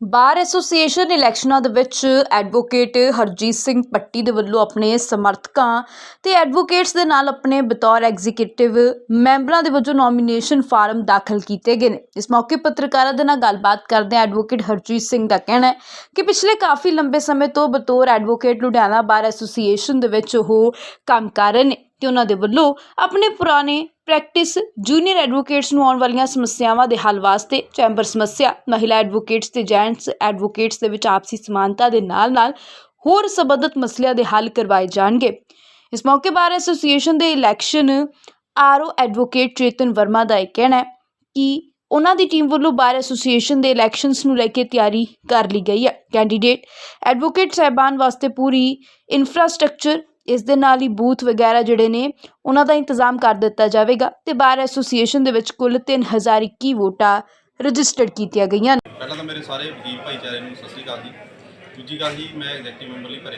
Bar association ਇਲੈਕਸ਼ਨਾਂ ਦੇ ਵਿੱਚ advocate Harjeet Singh ਪੱਟੀ ਦੇ ਵੱਲੋਂ ਆਪਣੇ ਸਮਰਥਕਾਂ ਤੇ ਐਡਵੋਕੇਟਸ ਦੇ ਨਾਲ ਆਪਣੇ ਬਤੌਰ ਐਗਜ਼ੀਕਿਊਟਿਵ ਮੈਂਬਰਾਂ ਦੇ ਵਜੋਂ ਨੋਮੀਨੇਸ਼ਨ ਫਾਰਮ ਦਾਖਲ ਕੀਤੇ ਗਏ ਨੇ। ਇਸ ਮੌਕੇ ਪੱਤਰਕਾਰਾਂ ਦੇ ਨਾਲ ਗੱਲਬਾਤ ਕਰਦੇ ਐਡਵੋਕੇਟ ਹਰਜੀਤ ਸਿੰਘ ਦਾ ਕਹਿਣਾ ਹੈ ਕਿ ਪਿਛਲੇ ਕਾਫੀ ਲੰਬੇ ਸਮੇਂ ਤੋਂ ਬਤੌਰ ਐਡਵੋਕੇਟ ਲੁਧਿਆਣਾ ਬਾਰ ਐਸੋਸੀਏਸ਼ਨ ਦੇ ਵਿੱਚ ਉਹ ਕੰਮ ਕਰ ਰਹੇ ਨੇ ਤੇ ਉਹਨਾਂ ਦੇ ਵੱਲੋਂ ਆਪਣੇ ਪੁਰਾਣੇ ਪ੍ਰੈਕਟਿਸ ਜੂਨੀਅਰ ਐਡਵੋਕੇਟਸ ਨੂੰ ਆਉਣ ਵਾਲੀਆਂ ਸਮੱਸਿਆਵਾਂ ਦੇ ਹੱਲ ਵਾਸਤੇ ਚੈਂਬਰ ਸਮੱਸਿਆ, ਮਹਿਲਾ ਐਡਵੋਕੇਟਸ ਤੇ ਜੈਂਟਸ ਐਡਵੋਕੇਟਸ ਦੇ ਵਿੱਚ ਆਪਸੀ ਸਮਾਨਤਾ ਦੇ ਨਾਲ-ਨਾਲ ਹੋਰ ਸੰਬੰਧਿਤ ਮਸਲਿਆਂ ਦੇ ਹੱਲ ਕਰਵਾਏ ਜਾਣਗੇ। ਇਸ ਮੌਕੇ ਬਾਰ ਐਸੋਸੀਏਸ਼ਨ ਦੇ election RO advocate Chetan Verma ਦਾ ਇਹ ਕਹਿਣਾ ਹੈ ਕਿ ਉਹਨਾਂ ਦੀ ਟੀਮ ਵੱਲੋਂ ਬਾਰ ਐਸੋਸੀਏਸ਼ਨ ਦੇ ਇਲੈਕਸ਼ਨਸ ਨੂੰ ਲੈ ਕੇ ਤਿਆਰੀ ਕਰ ਲਈ ਗਈ ਹੈ। ਕੈਂਡੀਡੇਟ ਐਡਵੋਕੇਟ ਸਾਹਿਬਾਨ ਵਾਸਤੇ ਪੂਰੀ ਇਨਫਰਾਸਟ੍ਰਕਚਰ ਇਸ ਦੇ ਨਾਲ ਹੀ ਬੂਥ ਵਗੈਰਾ ਜਿਹੜੇ ਨੇ ਉਹਨਾਂ ਦਾ ਇੰਤਜ਼ਾਮ ਕਰ ਦਿੱਤਾ ਜਾਵੇਗਾ ਤੇ ਬਾਰ ਐਸੋਸੀਏਸ਼ਨ ਦੇ ਵਿੱਚ ਕੁੱਲ 3021 ਵੋਟਾਂ ਰਜਿਸਟਰਡ ਕੀਤੀਆਂ ਗਈਆਂ ਨੇ। ਪਹਿਲਾਂ ਤਾਂ ਮੇਰੇ ਸਾਰੇ ਵਕੀਲ ਭਾਈਚਾਰੇ ਨੂੰ ਸਤਿ ਸ਼੍ਰੀ ਅਕਾਲ ਜੀ। ਦੂਜੀ ਗੱਲ ਜੀ ਮੈਂ ਐਗਜ਼ੈਕਟਿਵ ਮੈਂਬਰ ਲਈ ਭਰੇ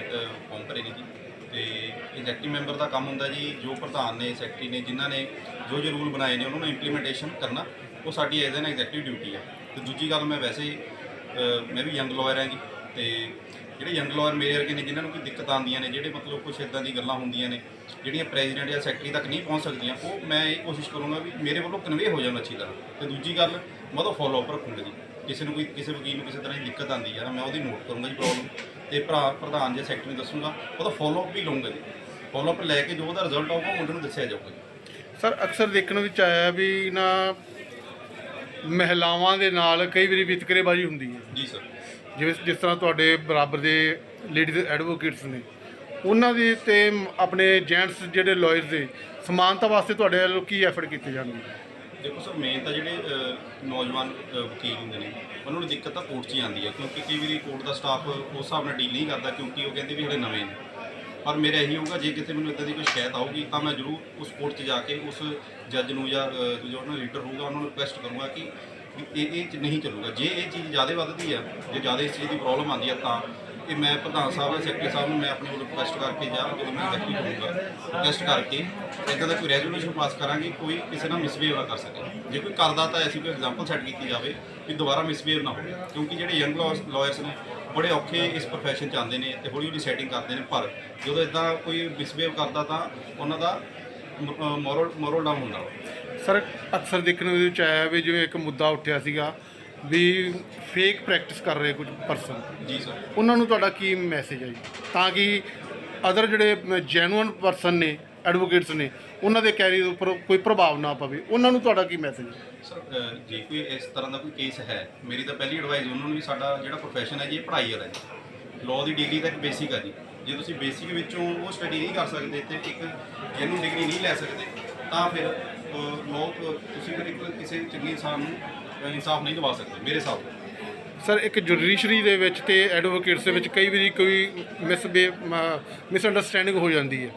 ਫਾਰਮ ਭਰੇ ਨੇ ਜੀ। ਤੇ ਐਗਜ਼ੈਕਟਿਵ ਮੈਂਬਰ ਦਾ ਕੰਮ ਹੁੰਦਾ ਜੀ ਜੋ ਪ੍ਰਧਾਨ ਨੇ ਸੈਕਟਰੀ ਨੇ ਜਿਨ੍ਹਾਂ ਨੇ ਜੋ ਜੋ ਰੂਲ ਬਣਾਏ ਨੇ ਉਹਨਾਂ ਨੂੰ ਇੰਪਲੀਮੈਂਟੇਸ਼ਨ ਕਰਨਾ ਉਹ ਸਾਡੀ ਐਜ਼ ਐਨ ਐਗਜ਼ੈਕਟਿਵ ਡਿਊਟੀ ਹੈ ਤੇ ਦੂਜੀ ਗੱਲ ਮੈਂ ਵੈਸੇ ਅ, ਮੈਂ ਵੀ ਯੰਗ ਲਾਇਰ ਹਾਂ ਜੀ ਤੇ ਜਿਹੜੇ ਯੰਗ ਲਾਇਰ ਮੇਰੇ ਵਰਗੇ ਨੇ ਜਿਨ੍ਹਾਂ ਨੂੰ ਕੋਈ ਦਿੱਕਤ ਆਉਂਦੀਆਂ ਨੇ ਜਿਹੜੇ ਮਤਲਬ ਕੁਝ ਇਦਾਂ ਦੀ ਗੱਲਾਂ ਹੁੰਦੀਆਂ ਨੇ ਜਿਹੜੀਆਂ ਪ੍ਰੈਜ਼ੀਡੈਂਟ ਜਾਂ ਸੈਕਟਰੀ ਤੱਕ ਨਹੀਂ ਪਹੁੰਚ ਸਕਦੀਆਂ ਉਹ ਮੈਂ ਇਹ ਕੋਸ਼ਿਸ਼ ਕਰੂੰਗਾ ਵੀ ਮੇਰੇ ਵੱਲੋਂ ਕਨਵੇ ਹੋ ਜਾਣ ਅੱਛੀ ਤਰ੍ਹਾਂ। ਤੇ ਦੂਜੀ ਗੱਲ ਮੈਂ ਉਹਦਾ ਫੋਲੋ ਅਪ ਰੱਖੂੰਗਾ ਜੀ। ਕਿਸੇ ਨੂੰ ਕੋਈ ਕਿਸੇ ਵਕੀਲ ਨੂੰ ਕਿਸੇ ਤਰ੍ਹਾਂ ਦੀ ਦਿੱਕਤ ਆਉਂਦੀ ਨਾ ਮੈਂ ਉਹਦੀ ਨੋਟ ਕਰੂੰਗਾ ਜੀ ਪ੍ਰੋਬਲਮ ਤੇ ਭਰਾ ਪ੍ਰਧਾਨ ਜਾਂ ਸੈਕਟਰੀ ਨੂੰ ਦੱਸੂੰਗਾ ਉਹਦਾ ਫੋਲੋ ਅਪ ਵੀ ਲਊਂਗਾ ਜੀ। ਫੋਲੋ ਅਪ ਲੈ ਕੇ ਜੋ ਉਹਦਾ ਰਿਜ਼ਲਟ ਆਊਗਾ ਉਹ ਮੁੰਡੇ ਨੂੰ ਦੱਸਿਆ ਜਾਊਗਾ ਜੀ। ਸਰ ਅਕਸਰ ਦੇਖਣ ਵਿੱਚ ਆਇਆ ਵੀ ਨਾ ਮਹਿਲਾਵਾਂ ਦੇ ਨਾਲ ਕਈ ਵਾਰੀ ਵਿਤਕਰੇਬਾਜ਼ੀ ਹੁੰਦੀ ਹੈ। ਜੀ ਸਰ। ਜਿਵੇਂ ਜਿਸ ਤਰ੍ਹਾਂ ਤੁਹਾਡੇ ਬਰਾਬਰ ਦੇ ਲੇਡੀਜ਼ ਐਡਵੋਕੇਟਸ ਨੇ ਉਹਨਾਂ ਦੇ ਤੇ ਆਪਣੇ ਜੈਂਟਸ ਜਿਹੜੇ ਲਾਇਰਸ ਦੇ ਸਮਾਨਤਾ ਵਾਸਤੇ ਤੁਹਾਡੇ ਵੱਲੋਂ ਕੀ ਐਫਰਟ ਕੀਤੇ ਜਾਣਗੇ? ਦੇਖੋ ਸਰ ਮੇਨ ਤਾਂ ਜਿਹੜੇ ਅ, ਨੌਜਵਾਨ ਅ, ਵਕੀਲ ਹੁੰਦੇ ਨੇ ਉਹਨਾਂ ਨੂੰ ਦਿੱਕਤ ਤਾਂ ਕੋਰਟ 'ਚ ਹੀ ਆਉਂਦੀ ਹੈ ਕਿਉਂਕਿ ਕਈ ਵਾਰੀ ਕੋਰਟ ਦਾ ਸਟਾਫ ਉਸ ਹਿਸਾਬ ਨਾਲ ਡੀਲ ਨਹੀਂ ਕਰਦਾ ਕਿਉਂਕਿ ਉਹ ਕਹਿੰਦੇ ਵੀ ਹਲੇ ਨਵੇਂ ਨੇ। ਪਰ ਮੇਰਾ ਇਹੀ ਹੋਊਗਾ ਜੇ ਕਿਤੇ ਮੈਨੂੰ ਇਦਾਂ ਦੀ ਕੋਈ ਸ਼ਿਕਾਇਤ ਆਊਗੀ ਤਾਂ ਮੈਂ ਜ਼ਰੂਰ ਉਸ ਕੋਰਟ 'ਚ ਜਾ ਕੇ ਉਸ ਜੱਜ ਨੂੰ ਜਾਂ ਅ, ਜੋ ਉਹਨਾਂ ਲੀਡਰ ਹੋਊਗਾ ਉਹਨਾਂ ਨੂੰ ਰਿਕੁਐਸਟ ਕਰੂੰਗਾ ਕਿ ਇਹ ਇਹ 'ਚ ਨਹੀਂ ਚੱਲੂਗਾ। ਜੇ ਇਹ ਚੀਜ਼ ਜ਼ਿਆਦਾ ਵੱਧਦੀ ਆ, ਜੇ ਜ਼ਿਆਦਾ ਇਸ ਚੀਜ਼ ਦੀ ਪ੍ਰੋਬਲਮ ਆਉਂਦੀ ਆ, ਤਾਂ ਇਹ ਮੈਂ ਪ੍ਰਧਾਨ ਸਾਹਿਬ ਜਾਂ ਸੈਕਟਰੀ ਸਾਹਿਬ ਨੂੰ ਮੈਂ ਆਪਣੇ ਵੱਲੋਂ ਰਿਕੁਐਸਟ ਕਰਕੇ ਜਾਂ ਜਦੋਂ ਮੈਂ ਐਗਜ਼ੈਕਟਿਵ ਹੋਊਗਾ ਰਿਕੁਐਸਟ ਕਰਕੇ ਇਦਾਂ ਦਾ ਕੋਈ ਰੈਜ਼ੋਲੂਸ਼ਨ ਪਾਸ ਕਰਾਂਗੇ, ਕੋਈ ਕਿਸੇ ਨਾਲ ਮਿਸਬੀਹੇਵ ਨਾ ਕਰ ਸਕੇ। ਜੇ ਕੋਈ ਕਰਦਾ ਤਾਂ ਐਸੀ ਕੋਈ ਐਗਜ਼ਾਮਪਲ ਸੈੱਟ ਕੀਤੀ ਜਾਵੇ ਵੀ ਦੁਬਾਰਾ ਮਿਸਬੀਹੇਵ ਨਾ ਹੋਵੇ, ਕਿਉਂਕਿ ਜਿਹੜੇ ਯੰਗ ਲਾਇਰਸ ਨੇ, ਬੜੇ ਔਖੇ ਇਸ profession ਚ ਆਉਂਦੇ ਨੇ ਤੇ ਹੌਲੀ ਹੌਲੀ ਸੈਟਿੰਗ ਕਰਦੇ ਨੇ, ਪਰ ਜਦੋਂ ਇਦਾਂ ਕੋਈ ਮਿਸਬੀਹੇਵ ਕਰਦਾ ਤਾਂ ਉਹਨਾਂ ਦਾ ਮੋਰਲ ਮੋਰਲ ਡਾਊਨ ਹੁੰਦਾ। ਸਰ ਅਕਸਰ ਦੇਖਣ ਵਿੱਚ ਆਇਆ ਵੀ ਜਿਵੇਂ ਇੱਕ ਮੁੱਦਾ ਉੱਠਿਆ ਸੀਗਾ ਵੀ ਫੇਕ ਪ੍ਰੈਕਟਿਸ ਕਰ ਰਹੇ ਕੁਝ ਪਰਸਨ ਜੀ ਸਰ ਉਹਨਾਂ ਨੂੰ ਤੁਹਾਡਾ ਕੀ ਮੈਸੇਜ ਹੈ ਜੀ? ਤਾਂ ਕਿ ਅਦਰ ਜਿਹੜੇ ਜੈਨੂਅਨ ਪਰਸਨ ਨੇ ਐਡਵੋਕੇਟਸ ਨੇ ਉਹਨਾਂ ਦੇ ਕੈਰੀਅਰ ਉੱਪਰ ਕੋਈ ਪ੍ਰਭਾਵ ਨਾ ਪਵੇ। ਉਹਨਾਂ ਨੂੰ ਤੁਹਾਡਾ ਕੀ ਮੈਸੇਜ ਹੈ? ਸਰ ਜੇ ਕੋਈ ਇਸ ਤਰ੍ਹਾਂ ਦਾ ਕੋਈ ਕੇਸ ਹੈ ਮੇਰੀ ਤਾਂ ਪਹਿਲੀ ਐਡਵਾਈਸ ਉਹਨਾਂ ਨੂੰ ਵੀ ਸਾਡਾ ਜਿਹੜਾ ਪ੍ਰੋਫੈਸ਼ਨ ਹੈ ਜੀ ਇਹ ਪੜ੍ਹਾਈ ਵਾਲਾ ਜੀ। ਲਾਅ ਦੀ ਡਿਗਰੀ ਤਾਂ ਇੱਕ ਬੇਸਿਕ ਹੈ ਜੀ। ਜੇ ਤੁਸੀਂ ਬੇਸਿਕ ਵਿੱਚੋਂ ਉਹ ਸਟੱਡੀ ਨਹੀਂ ਕਰ ਸਕਦੇ ਤੇ ਇੱਕ ਜੈਨੂਨ ਡਿਗਰੀ ਨਹੀਂ ਲੈ ਸਕਦੇ ਤਾਂ ਫਿਰ ਲਾਅ ਤੁਸੀਂ ਫਿਰ ਇੱਕ ਕਿਸੇ ਚੰਗੇ ਇਨਸਾਨ ਨੂੰ ਇਨਸਾਫ ਨਹੀਂ ਦਿਵਾ ਸਕਦੇ ਮੇਰੇ ਹਿਸਾਬ ਨਾਲ। ਸਰ ਇੱਕ ਜੁਡੀਸ਼ਰੀ ਦੇ ਵਿੱਚ ਤੇ ਐਡਵੋਕੇਟਸ ਦੇ ਵਿੱਚ ਕਈ ਵਾਰੀ ਕੋਈ ਮਿਸ ਮਿਸ ਅੰਡਰਸਟੈਂਡਿੰਗ ਹੋ ਜਾਂਦੀ ਹੈ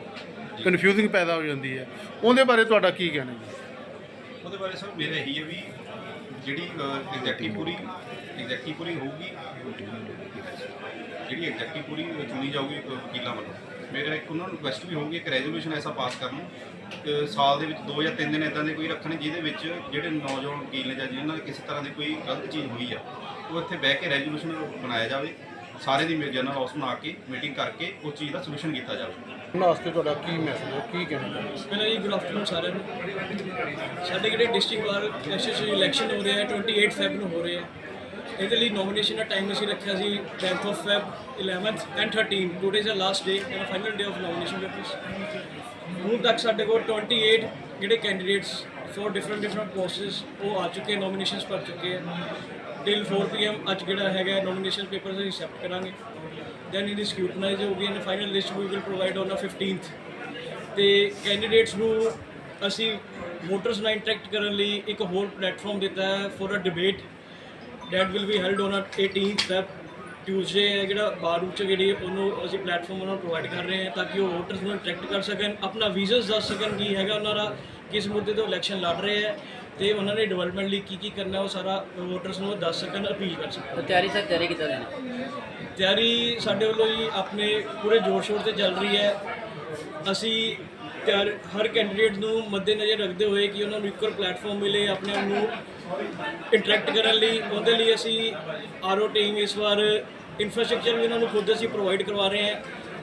ਕਨਫਿਊਜ਼ਿੰਗ ਪੈਦਾ ਹੋ ਜਾਂਦੀ ਹੈ। ਉਹਦੇ ਬਾਰੇ ਤੁਹਾਡਾ ਕੀ ਕਹਿਣਾ ਜੀ? ਉਹਦੇ ਬਾਰੇ ਸਰ ਮੇਰਾ ਇਹੀ ਹੈ ਵੀ ਜਿਹੜੀ ਐਗਜ਼ੈਕਟਿਵ ਪੂਰੀ ਐਗਜ਼ੈਕਟਿਵ ਪੂਰੀ ਹੋਊਗੀ ਜਿਹੜੀ ਐਗਜ਼ੈਕਟਿਵ ਪੂਰੀ ਚੁਣੀ ਜਾਊਗੀ ਵਕੀਲਾਂ ਵੱਲੋਂ। ਮੇਰਾ ਇੱਕ ਉਹਨਾਂ ਨੂੰ ਰਿਕੁਐਸਟ ਵੀ ਹੋਊਗੀ ਇੱਕ ਰੈਜ਼ੋਲੂਸ਼ਨ ਐਸਾ ਪਾਸ ਕਰਨ। ਅ, ਸਾਲ ਦੇ ਵਿੱਚ ਦੋ ਜਾਂ ਤਿੰਨ ਦਿਨ ਇਦਾਂ ਦੇ ਕੋਈ ਰੱਖਣ ਜਿਹਦੇ ਵਿੱਚ ਜਿਹੜੇ ਨੌਜਵਾਨ ਵਕੀਲ ਨੇ ਜਾਂ ਜਿਨ੍ਹਾਂ ਨਾਲ ਕਿਸੇ ਤਰ੍ਹਾਂ ਦੀ ਕੋਈ ਗਲਤ ਚੀਜ਼ ਹੋਈ ਆ ਉਹ ਇੱਥੇ ਬਹਿ ਕੇ ਰੈਜ਼ੋਲੂਸ਼ਨ ਬਣਾਇਆ ਜਾਵੇ। ਸਾਰੇ ਦੀ ਜਨਰਲ ਹਾਊਸ ਬਣਾ ਕੇ ਮੀਟਿੰਗ ਕਰਕੇ ਉਸ ਚੀਜ਼ ਦਾ ਸੋਲੂਸ਼ਨ ਕੀਤਾ ਜਾਵੇ। ਉਹਨਾਂ ਵਾਸਤੇ ਤੁਹਾਡਾ ਕੀ ਮੈਸੇਜ ਹੈ? ਕੀ ਕਹਿਣਾ ਚਾਹੁੰਦੇ ਪਹਿਲਾਂ ਜੀ ਗੁੱਡ ਆਫਟਰਨੂਨ ਸਾਰਿਆਂ ਨੂੰ। ਸਾਡੇ ਜਿਹੜੇ ਡਿਸਟ੍ਰਿਕਟ ਬਾਰ ਐਸੋਸੀਏਸ਼ਨ ਇਲੈਕਸ਼ਨ ਹੋ ਰਿਹਾ ਹੈ 28 ਫੈਬ ਨੂੰ ਹੋ ਰਿਹਾ। ਹੈ ਇਹਦੇ ਲਈ ਨੋਮੀਨੇਸ਼ਨ ਦਾ ਟਾਈਮ ਅਸੀਂ ਰੱਖਿਆ ਸੀ 10th of Feb 11th and 13 two days the last day and final day of nomination papers ਹੁਣ ਤੱਕ ਸਾਡੇ ਕੋਲ 28 ਜਿਹੜੇ candidates four different different posts ਉਹ ਆ ਚੁੱਕੇ ਨੋਮੀਨੇਸ਼ਨਸ ਭਰ ਚੁੱਕੇ ਆ। ਟਿਲ 4 ਪੀਐਮ ਅੱਜ ਜਿਹੜਾ ਹੈਗਾ ਨੋਮੀਨੇਸ਼ਨ ਪੇਪਰਸ ਅਸੀਂ ਐਕਸੈਪਟ ਕਰਾਂਗੇ। ਦੈਨ ਇਹਦੀ ਸਕ੍ਰੂਟਨਾਈਜ਼ ਹੋਊਗੀ and final list we will provide on 15th ਤੇ ਕੈਂਡੀਡੇਟਸ ਨੂੰ ਅਸੀਂ ਵੋਟਰਸ ਨਾਲ ਇੰਟਰੈਕਟ ਕਰਨ ਲਈ ਇੱਕ ਹੋਰ ਪਲੇਟਫਾਰਮ ਦਿੱਤਾ ਹੈ for a debate that will be held on a 18th Feb. Tuesday ਹੈ ਜਿਹੜਾ ਬਾਰੂ ਚ ਜਿਹੜੀ ਉਹਨੂੰ ਅਸੀਂ ਪਲੇਟਫਾਰਮ ਉਹਨਾਂ ਨੂੰ ਪ੍ਰੋਵਾਈਡ ਕਰ ਰਹੇ ਹਾਂ ਤਾਂ ਕਿ ਉਹ ਵੋਟਰਸ ਨੂੰ ਇੰਟਰੈਕਟ ਕਰ ਸਕਣ ਆਪਣਾ ਵਿਜ਼ਨਸ ਦੱਸ ਸਕਣ ਕੀ ਹੈਗਾ ਉਹਨਾਂ ਦਾ ਕਿਸ ਮੁੱਦੇ ਤੋਂ ਇਲੈਕਸ਼ਨ ਲੜ ਰਹੇ ਹੈ ਤੇ ਉਹਨਾਂ ਨੇ ਡਿਵੈਲਪਮੈਂਟ ਲਈ ਕੀ ਕੀ ਕਰਨਾ ਉਹ ਸਾਰਾ ਵੋਟਰਸ ਨੂੰ ਦੱਸ ਸਕਣ ਅਪੀਲ ਕਰ ਸਕਣ। ਤਿਆਰੀ ਸਰ ਤਿਆਰੀ ਕਿੱਦਾਂ ਦੀ? ਤਿਆਰੀ ਸਾਡੇ ਵੱਲੋਂ ਹੀ ਆਪਣੇ ਪੂਰੇ ਜੋਰ ਸ਼ੋਰ ਤੇ ਚੱਲ ਰਹੀ ਹੈ। ਅਸੀਂ ਤਿਆਰ ਹਰ ਕੈਂਡੀਡੇਟ ਨੂੰ ਮੱਦੇਨਜ਼ਰ ਰੱਖਦੇ ਹੋਏ ਕਿ ਉਹਨਾਂ ਨੂੰ ਇਕੁਅਲ ਪਲੇਟਫਾਰਮ ਮਿਲੇ ਆਪਣੇ ਆਪ ਨੂੰ ਇੰਟਰੈਕਟ ਕਰਨ ਲਈ। ਉਹਦੇ ਲਈ ਅਸੀਂ ਆਰਓ ਟੀਮ ਇਸ ਵਾਰ ਇਨਫਰਾਸਟ੍ਰਕਚਰ ਵੀ ਉਹਨਾਂ ਨੂੰ ਖੁਦ ਅਸੀਂ ਪ੍ਰੋਵਾਈਡ ਕਰਵਾ ਰਹੇ ਹਾਂ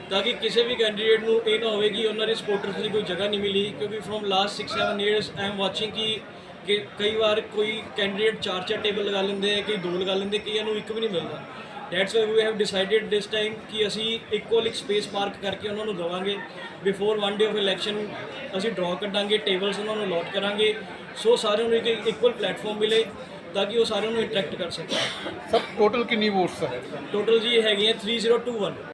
ਤਾਂ ਕਿ ਕਿਸੇ ਵੀ ਕੈਂਡੀਡੇਟ ਨੂੰ ਇਹ ਨਾ ਹੋਵੇ ਕਿ ਉਹਨਾਂ ਦੇ ਸਪੋਰਟਰਸ ਦੀ ਕੋਈ ਜਗ੍ਹਾ ਨਹੀਂ ਮਿਲੀ, ਕਿਉਂਕਿ from last 6-7 years I am watching ਕਿ ਕਿ ਕਈ ਵਾਰ ਕੋਈ ਕੈਂਡੀਡੇਟ ਚਾਰ ਚਾਰ ਟੇਬਲ ਲਗਾ ਲੈਂਦੇ ਹੈ ਕਈ ਦੋ ਲਗਾ ਲੈਂਦੇ ਕਈਆਂ ਨੂੰ ਇੱਕ ਵੀ ਨਹੀਂ ਮਿਲਦਾ। That's why we have decided this time ਕਿ ਅਸੀਂ ਇਕੁਅਲ ਇੱਕ ਸਪੇਸ ਮਾਰਕ ਕਰਕੇ ਉਹਨਾਂ ਨੂੰ ਦੇਵਾਂਗੇ। Before one day of election ਅਸੀਂ ਡਰਾਅ ਕੱਢਾਂਗੇ ਟੇਬਲਸ ਉਹਨਾਂ ਨੂੰ ਅਲੋਟ ਕਰਾਂਗੇ। ਸੋ ਸਾਰਿਆਂ ਨੂੰ ਇੱਕ ਇਕੁਅਲ ਪਲੇਟਫਾਰਮ ਮਿਲੇ ਤਾਂ ਕਿ ਉਹ ਸਾਰਿਆਂ ਨੂੰ ਇੰਟਰੈਕਟ ਕਰ ਸਕਣ। ਸਰ ਟੋਟਲ ਕਿੰਨੀ ਵੋਟਸ ਹੈ? ਟੋਟਲ ਜੀ ਹੈਗੀਆਂ 3021